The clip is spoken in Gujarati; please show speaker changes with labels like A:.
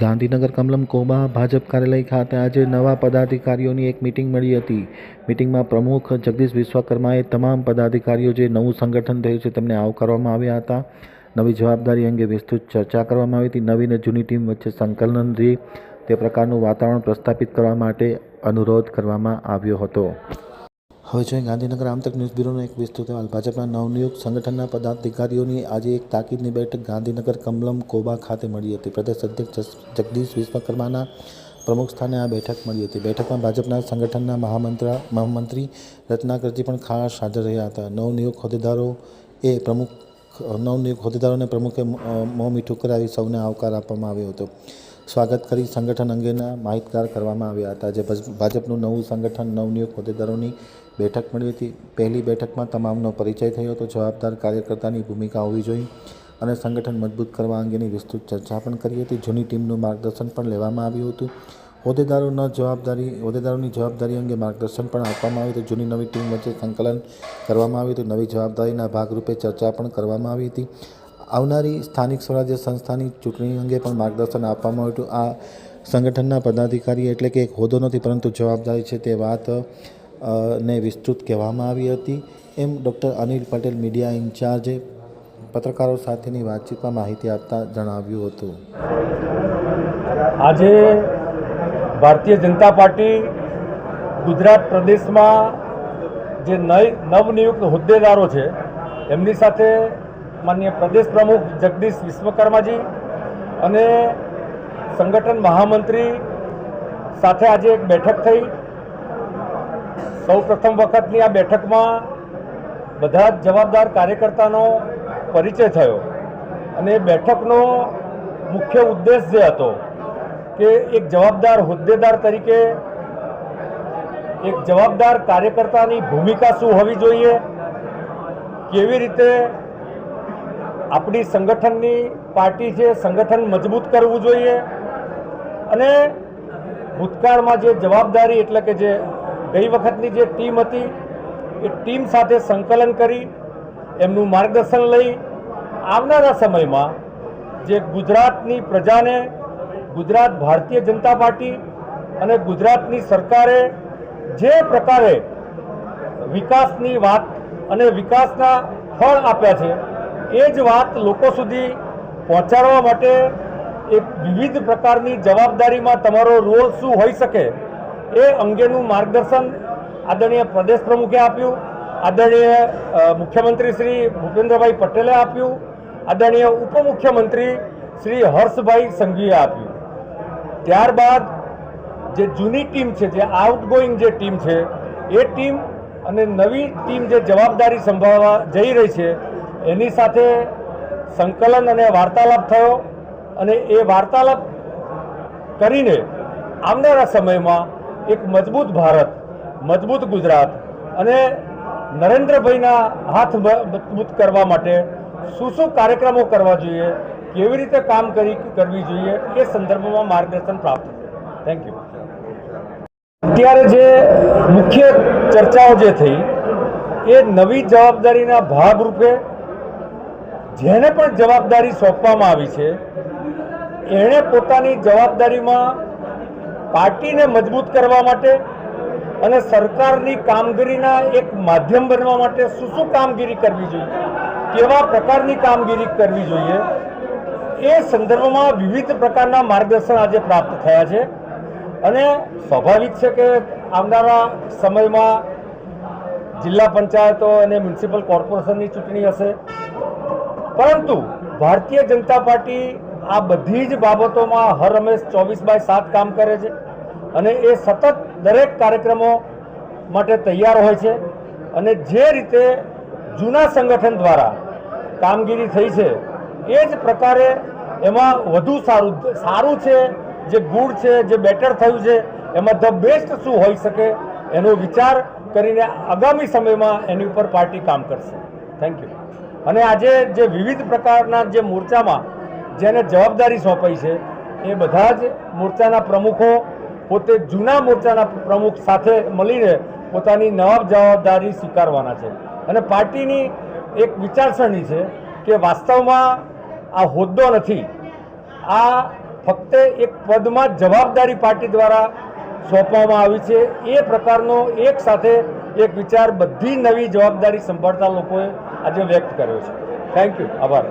A: ગાંધીનગર કમલમ કોબા ભાજપ કાર્યાલય ખાતે આજે નવા પદાધિકારીઓની એક મિટિંગ મળી હતી. મિટિંગમાં પ્રમુખ જગદીશ વિશ્વકર્માએ તમામ પદાધિકારીઓ જે નવું સંગઠન થયું છે તેમને આવકારવામાં આવ્યા હતા. નવી જવાબદારી અંગે વિસ્તૃત ચર્ચા કરવામાં આવી હતી. નવી અને જૂની ટીમ વચ્ચે સંકલન રહી તે પ્રકારનું વાતાવરણ પ્રસ્થાપિત કરવા માટે અનુરોધ કરવામાં આવ્યો હતો. હવે જોઈએ ગાંધીનગર આમતક ન્યૂઝ બ્યુરોનો એક વિસ્તૃત અહેવાલ. ભાજપના નવનિયુક્ત સંગઠનના પદાધિકારીઓની આજે એક તાકીદની બેઠક ગાંધીનગર કમલમ કોબા ખાતે મળી હતી. પ્રદેશ અધ્યક્ષ જગદીશ વિશ્વકર્માના પ્રમુખ સ્થાને આ બેઠક મળી હતી. બેઠકમાં ભાજપના સંગઠનના મહામંત્રા, મહામંત્રી રત્નાકરજી પણ ખાસ હાજર રહ્યા હતા. નવનિયુક્ત એ પ્રમુખ, નવનિયુક્ત હોદ્દેદારોને પ્રમુખે મોં મીઠું કરાવી સૌને આવકાર આપવામાં આવ્યો હતો. સ્વાગત કરી સંગઠન અંગેના માહિતગાર કરવામાં આવ્યા હતા. જે ભજ- ભાજપનું નવું સંગઠન નવનિયુક્ત હોદ્દેદારોની બેઠક મળી હતી. પહેલી બેઠકમાં તમામનો પરિચય થયો હતો. જવાબદાર કાર્યકર્તાની ભૂમિકા હોવી જોઈએ અને સંગઠન મજબૂત કરવા અંગેની વિસ્તૃત ચર્ચા પણ કરી હતી. જૂની ટીમનું માર્ગદર્શન પણ લેવામાં આવ્યું હતું. હોદ્દેદારોના જવાબદારી, હોદ્દેદારોની જવાબદારી અંગે માર્ગદર્શન પણ આપવામાં આવ્યું હતું. જૂની નવી ટીમ વચ્ચે સંકલન કરવામાં આવ્યું હતું. નવી જવાબદારીના ભાગરૂપે ચર્ચા પણ કરવામાં આવી હતી. આવનારી સ્થાનિક સ્વરાજ્ય સંસ્થાની ચૂંટણી અંગે પણ માર્ગદર્શન આપવામાં આવ્યું હતું. આ સંગઠનના પદાધિકારી એટલે કે એક હોદ્દો નથી, પરંતુ જવાબદારી છે તે વાત ને વિસ્તૃત કહેવામાં આવી હતી. એમ ડૉક્ટર અનિલ પટેલ મીડિયા ઇન્ચાર્જે પત્રકારો સાથેની વાતચીતમાં માહિતી આપતા જણાવ્યું હતું.
B: આજે ભારતીય જનતા પાર્ટી ગુજરાત પ્રદેશમાં જે નય, નવનિયુક્ત હોદ્દેદારો છે, એમની સાથે માન્ય પ્રદેશ પ્રમુખ જગદીશ વિશ્વકર્માજી અને સંગઠન મહામંત્રી સાથે આજે એક બેઠક થઈ. સૌ પ્રથમ વખતની આ બેઠકમાં બધા જ જવાબદાર કાર્યકર્તાનો પરિચય થયો. અને એ બેઠકનો મુખ્ય ઉદ્દેશ જે હતો કે એક જવાબદાર હોદ્દેદાર તરીકે એક જવાબદાર કાર્યકર્તાની ભૂમિકા શું હોવી જોઈએ, કેવી રીતે આપણી સંગઠનની પાર્ટી છે સંગઠન મજબૂત કરવું જોઈએ અને ભૂતકાળમાં જે જવાબદારી એટલે કે જે ગઈ વખતની જે ટીમ હતી, એ ટીમ સાથે સંકલન કરી, એમનું માર્ગદર્શન લઈ આવનારા સમયમાં જે ગુજરાતની પ્રજાને, ગુજરાત ભારતીય જનતા પાર્ટી અને ગુજરાતની સરકારે જે પ્રકારે વિકાસની વાત અને વિકાસના ફળ આપ્યા છે, એ જ વાત લોકો સુધી પહોંચાડવા માટે એક વિવિધ પ્રકારની જવાબદારીમાં તમારો રોલ શું હોઈ શકે એ અંગેનું માર્ગદર્શન આદરણીય પ્રદેશ પ્રમુખે આપ્યું, આદરણીય મુખ્યમંત્રી શ્રી ભૂપેન્દ્રભાઈ પટેલે આપ્યું, આદરણીય ઉપમુખ્યમંત્રી શ્રી હર્ષભાઈ સંઘવીએ આપ્યું. ત્યારબાદ જે જૂની ટીમ છે, જે આઉટગોઈંગ જે ટીમ છે, એ ટીમ અને નવી ટીમ જે જવાબદારી સંભાળવા જઈ રહી છે, એની સાથે સંકલન અને વાર્તાલાપ થયો અને એ વાર્તાલાપ કરીને આવનારા સમયમાં એક મજબૂત ભારત, મજબૂત ગુજરાત અને નરેન્દ્રભાઈના હાથ મજબૂત કરવા માટે શું શું કાર્યક્રમો કરવા જોઈએ, કેવી રીતે કામ કરી, કરવી જોઈએ એ સંદર્ભમાં માર્ગદર્શન પ્રાપ્ત થશે થેન્ક યુ અત્યારે જે મુખ્ય ચર્ચાઓ જે થઈ, એ નવી જવાબદારીના ભાગરૂપે જેને પણ જવાબદારી સોંપવામાં આવી છે, એણે પોતાની જવાબદારીમાં પાર્ટીને મજબૂત કરવા માટે અને સરકારની કામગીરીના એક માધ્યમ બનવા માટે શું શું કામગીરી કરવી જોઈએ? કેવા પ્રકારની કામગીરી કરવી જોઈએ? એ સંદર્ભમાં વિવિધ પ્રકારના માર્ગદર્શન આજે પ્રાપ્ત થયા છે. અને સ્વાભાવિક છે કે આવનારા સમયમાં જિલ્લા પંચાયતો અને મ્યુનિસિપલ કોર્પોરેશનની ચૂંટણી હશે. પરંતુ ભારતીય જનતા પાર્ટી આ બધી જ બાબતોમાં હર હંમેશ ચોવીસ બાય સાત કામ કરે છે. અને એ સતત દરેક કાર્યક્રમો માટે તૈયાર હોય છે અને જે રીતે જૂના સંગઠન દ્વારા કામગીરી થઈ છે, એ જ પ્રકારે એમાં વધુ સારું સારું છે, જે ગુડ છે, જે બેટર થયું છે, એમાં ધ બેસ્ટ શું હોઈ શકે, એનો વિચાર કરીને આગામી સમયમાં એની ઉપર પાર્ટી કામ કરશે. થેન્ક યુ અને આજે જે વિવિધ પ્રકારના જે મોરચામાં જેને જવાબદારી સોંપાઈ છે, એ બધા જ મોરચાના પ્રમુખો પોતે જૂના મોરચાના પ્રમુખ સાથે મળીને પોતાની નવાબ જવાબદારી સ્વીકારવાના છે. અને પાર્ટીની એક વિચારસરણી છે કે વાસ્તવમાં આ હોદ્દો નથી. આ ફક્ત એક પદમાં જવાબદારી પાર્ટી દ્વારા સોંપવામાં આવી છે. એ પ્રકારનો એક સાથે એક વિચાર બધી નવી જવાબદારી સંભાળતા લોકોએ આજે વ્યક્ત કર્યો છે. થેન્ક યુ આભાર.